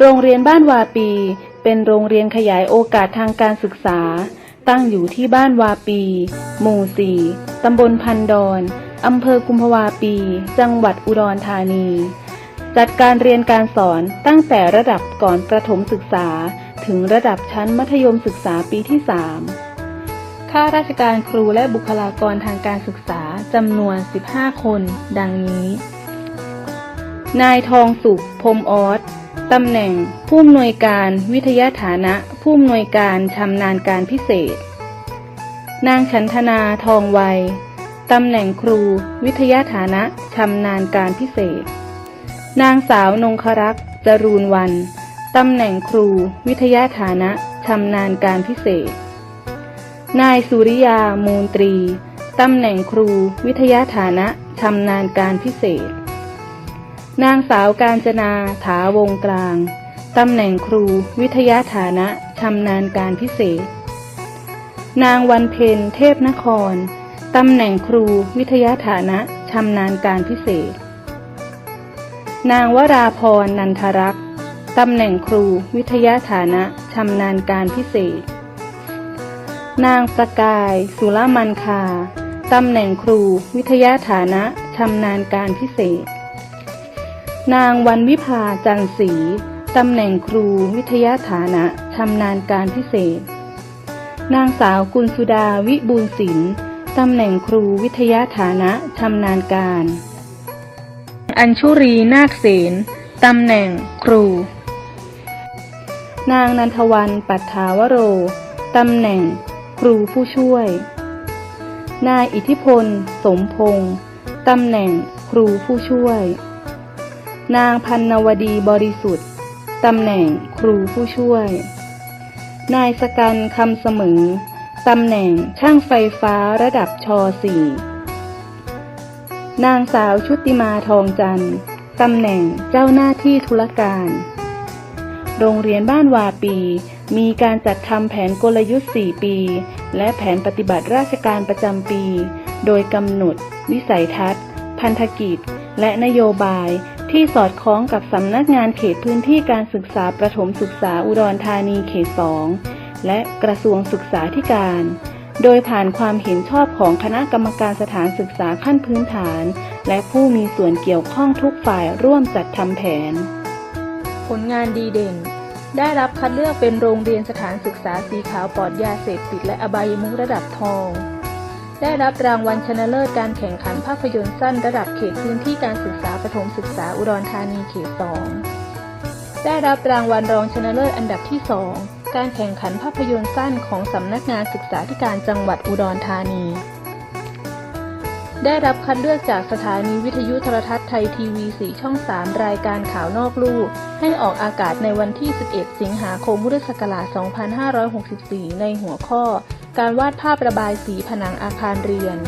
โรงเรียนบ้านวาปี เป็นโรงเรียนขยายโอกาสทางการศึกษา ตั้งอยู่ที่บ้านวาปี หมู่4ตำบลพันดอนอำเภอกุมภวาปี จังหวัดอุดรธานี จัดการเรียนการสอนตั้งแต่ระดับก่อนประถมศึกษา ถึงระดับชั้นมัธยมศึกษาปีที่3ข้าราชการครูและบุคลากรทางการศึกษาจำนวน 15 คน ดังนี้ นายทองสุขพรมออส ตำแหน่ง ผู้อำนวยการวิทยาฐานะ ผู้อำนวยการชำนาญการพิเศษ นางฉันทนาทองไวยตำแหน่งครู วิทยาฐานะชำนาญการพิเศษ นางสาวนงครักษ์จรูนวัน ตำแหน่งครู วิทยาฐานะชำนาญการพิเศษ นายสุริยามูลตรี ตำแหน่งครู วิทยาฐานะชำนาญการพิเศษ นางสาวการจนาถาวงกลาง ตำแหน่งครู วิทยาฐานะชำนาญการพิเศษ นางวันเพ็ญเทพนคร ตำแหน่งครู วิทยาฐานะชำนาญการพิเศษ นางวราพรนันทรักษ์ตำแหน่งครู วิทยาฐานะชำนาญการพิเศษ นางประกาย สุรมันคา ตำแหน่งครู วิทยาฐานะชำนาญการพิเศษ นางวันวิภาจันศรีตำแหน่งครูวิทยาฐานะชำนาญการพิเศษ นางสาวกุลสุดาวิบูลศิลป์ตำแหน่งครูวิทยาฐานะชำนาญการ อัญชุรีนาคเสนตำแหน่งครู นางนันทวันปัฏฐาวโรตำแหน่งครูผู้ช่วย นายอิทธิพล สมพงษ์ตำแหน่งครูผู้ช่วย นางพันนวดีบริสุทธิ์ ตำแหน่งครูผู้ช่วย นายสกันคำเสมอ ตำแหน่งช่างไฟฟ้าระดับช .4 นางสาวชุติมาทองจันทร์ ตำแหน่งเจ้าหน้าที่ธุรการ โรงเรียนบ้านวาปี มีการจัดทำแผนกลยุทธ์ 4 ปี และแผนปฏิบัติราชการประจำปี โดยกำหนด วิสัยทัศน์ พันธกิจ และนโยบาย ที่สอดคล้องกับสำนักงานเขตพื้นที่การศึกษาประถมศึกษาอุดรธานีเขต 2 และกระทรวงศึกษาธิการ โดยผ่านความเห็นชอบของคณะกรรมการสถานศึกษาขั้นพื้นฐาน และผู้มีส่วนเกี่ยวข้องทุกฝ่ายร่วมจัดทำแผน ผลงานดีเด่น ได้รับคัดเลือกเป็นโรงเรียนสถานศึกษาสีขาวปลอดยาเสพติดและอบายมุขระดับทองได้รับรางวัลชนะเลิศการแข่งขันภาพยนตร์สั้นระดับเขตพื้นที่การศึกษา ถมศึกษาอุดรธานีเขต2ได้รับรางวัลรองชนะเลิศอันดับที่2การแข่งขันภาพยนตร์สั้นของสำนักงานศึกษาธิการจังหวัดอุดรธานี ได้รับคัดเลือกจากสถานีวิทยุโทรทัศน์ไทยทีวี 4 ช่อง 3 รายการข่าวนอกลู่ให้ออกอากาศในวันที่ 11 สิงหาคมพุทธศักราช 2564 ในหัวข้อ การวาดภาพระบายสีผนังอาคารเรียน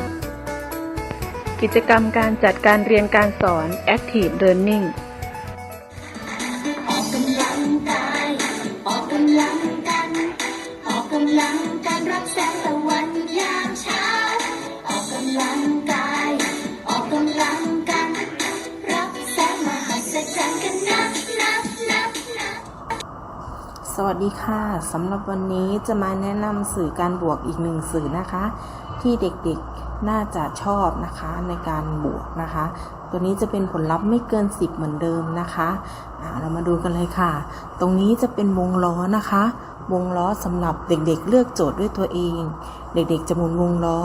กิจกรรมการจัดการเรียนการสอน Active Learning ออกกำลังกาย ออกกำลังกัน ออกกำลังกันรับแสงตะวันยามเช้า ออกกำลังกาย ออกกำลังกัน รับแสงมหัศจรรย์กันนับนับนับนับสวัสดีค่ะสำหรับวันนี้จะมาแนะนำสื่อการบวกอีกหนึ่งสื่อนะคะ ที่เด็กๆ น่าจะชอบนะคะในการบวกนะคะ ตัวนี้จะเป็นผลลัพธ์ไม่เกิน 10 เหมือนเดิมนะคะอ่าเรามาดูกันเลยค่ะ ตรงนี้จะเป็นวงล้อนะคะ วงล้อสำหรับเด็กๆ เลือกโจทย์ด้วยตัวเอง เด็กๆจะหมุนวงล้อ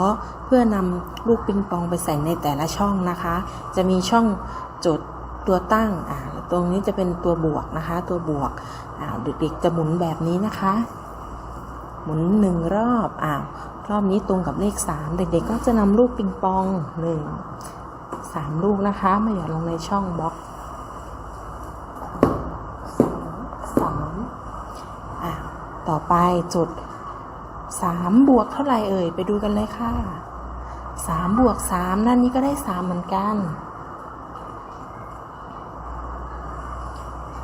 เพื่อนำลูกปิงปองไปใส่ในแต่ละช่องนะคะ จะมีช่องโจทย์ตัวตั้งอ่าตรงนี้จะเป็นตัวบวกนะคะ ตัวบวกอ้าเด็กๆจะหมุนแบบนี้นะคะ หมุนหนึ่งรอบอ้าวรอบนี้ตรงกับเลขสามเด็กๆก็จะนำลูกปิงปองหนึ่งสามลูกนะคะมาหยอดลงในช่องบล็อกสองสามอะต่อไปจุดสามบวกเท่าไหร่เอ่ยไปดูกันเลยค่ะสามบวกสามนั่นนี้ก็ได้สามเหมือนกัน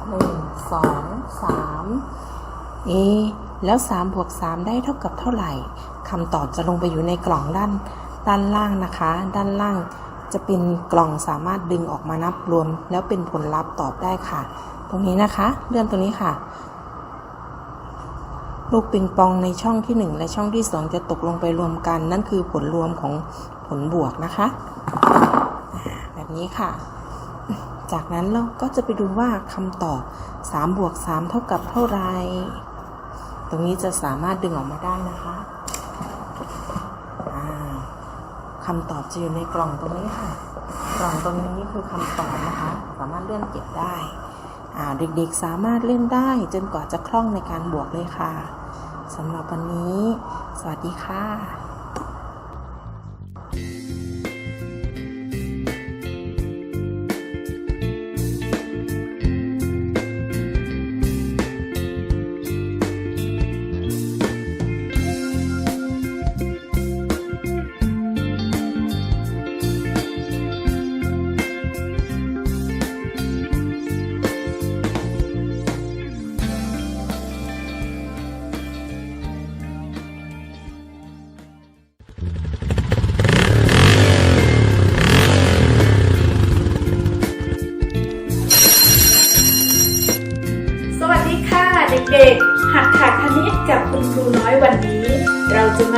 หนึ่งสองสามเอ แล้วสามบวกสามได้เท่ากับเท่าไหร่คำตอบจะลงไปอยู่ในกล่องด้าน ด้านล่างนะคะ ด้านล่างจะเป็นกล่องสามารถดึงออกมานับรวม แล้วเป็นผลลัพธ์ตอบได้ค่ะ ตรงนี้นะคะเลื่อนตรงนี้ค่ะ ลูกปิงปองในช่องที่ 1 และช่องที่ 2 จะตกลงไปรวมกัน นั่นคือผลรวมของผลบวกนะคะ แบบนี้ค่ะ จากนั้นเราก็จะไปดูว่าคำตอบ3บวก3เท่ากับเท่าไหร ตรงนี้จะสามารถดึงออกมาได้นะคะคำตอบจะอยู่ในกล่องตรงนี้ค่ะ กล่องตรงนี้คือคำตอบนะคะ สามารถเลื่อนเก็บได้เด็กๆสามารถเล่นได้จนกว่าจะคล่องในการบวกเลยค่ะสำหรับวันนี้ สวัสดีค่ะ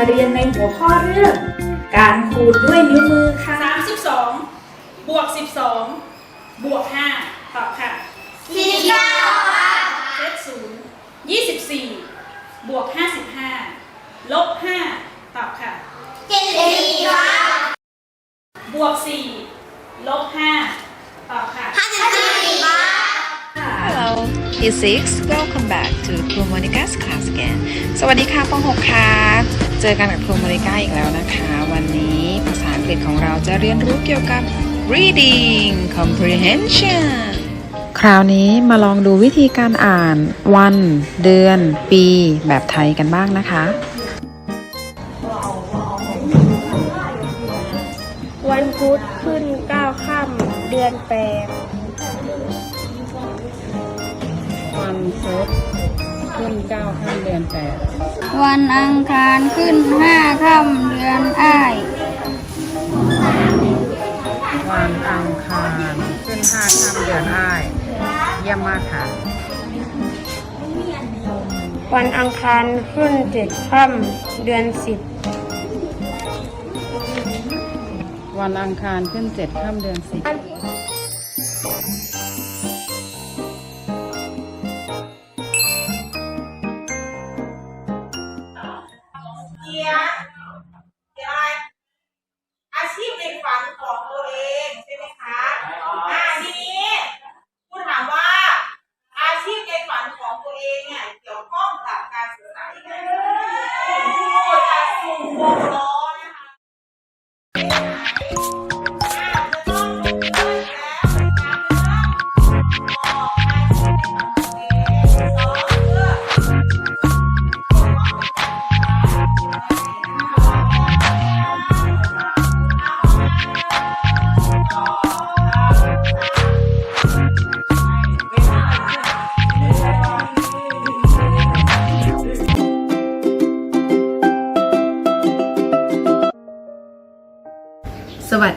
เราจะมาเรียนในหัวข้อเรื่อง การคูณด้วยนิ้วมือค่ะ 32 บวก 12 บวก 5 ตอบค่ะ49ค่ะเซตศูนย์24 บวก 55 ลบ 5 ตอบค่ะ 74ค่ะบวก 4 ลบ 5 ตอบค่ะ 54ค่ะ Hello, Year 6 Welcome back to ครูโมนิก้า class again สวัสดีค่ะป .6 ค่ะ เจอกันกับครูโมนิก้าอีกแล้วนะคะ วันนี้ภาษาอังกฤษของเราจะเรียนรู้เกี่ยวกับ reading comprehension คราวนี้มาลองดูวิธีการอ่าน วัน เดือน ปี แบบไทยกันบ้างนะคะ วันพุธขึ้นเก้าค่ำเดือนแปด วันพุธขึ้นเก้าค่ำเดือนแปดวันอังคารขึ้นห้าค่ำเดือนอ้ายวันอังคารขึ้นห้าค่ำเดือนอ้ายเยี่ยมมากค่ะ วันอังคารขึ้นเจ็ดค่ำเดือนสิบวันอังคารขึ้นเจ็ดค่ำเดือนสิบ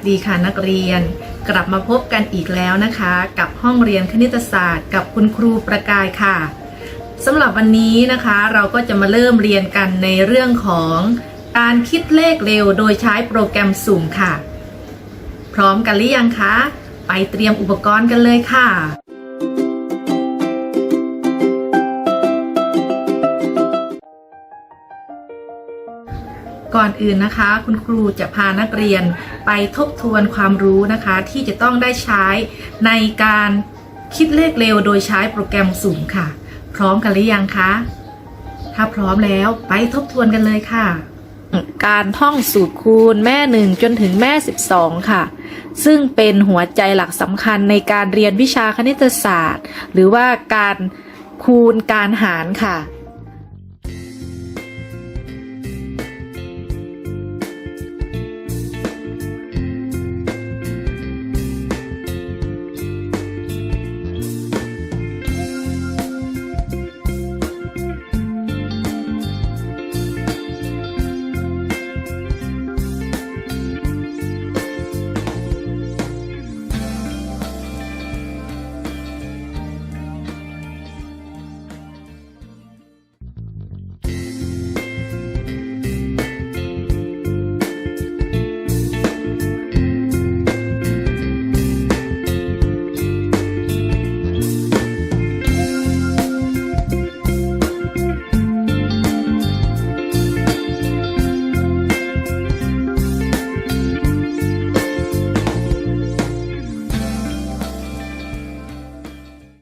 ดีค่ะนักเรียน กลับมาพบกันอีกแล้วนะคะ กับห้องเรียนคณิตศาสตร์ กับคุณครูประกายค่ะสำหรับวันนี้นะคะเราก็จะมาเริ่มเรียนกันในเรื่องของการคิดเลขเร็วโดยใช้โปรแกรมสุ่มค่ะ พร้อมกันหรือยังคะ ไปเตรียมอุปกรณ์กันเลยค่ะ ก่อนอื่นนะคะ คุณครูจะพานักเรียนไปทบทวนความรู้นะคะ ที่จะต้องได้ใช้ในการคิดเลขเร็วโดยใช้โปรแกรมสุ่มค่ะ พร้อมกันหรือยังคะถ้าพร้อมแล้วไปทบทวนกันเลยค่ะ การท่องสูตรคูณแม่หนึ่งจนถึงแม่ 12 ค่ะ ซึ่งเป็นหัวใจหลักสำคัญในการเรียนวิชาคณิตศาสตร์ หรือว่าการคูณการหารค่ะ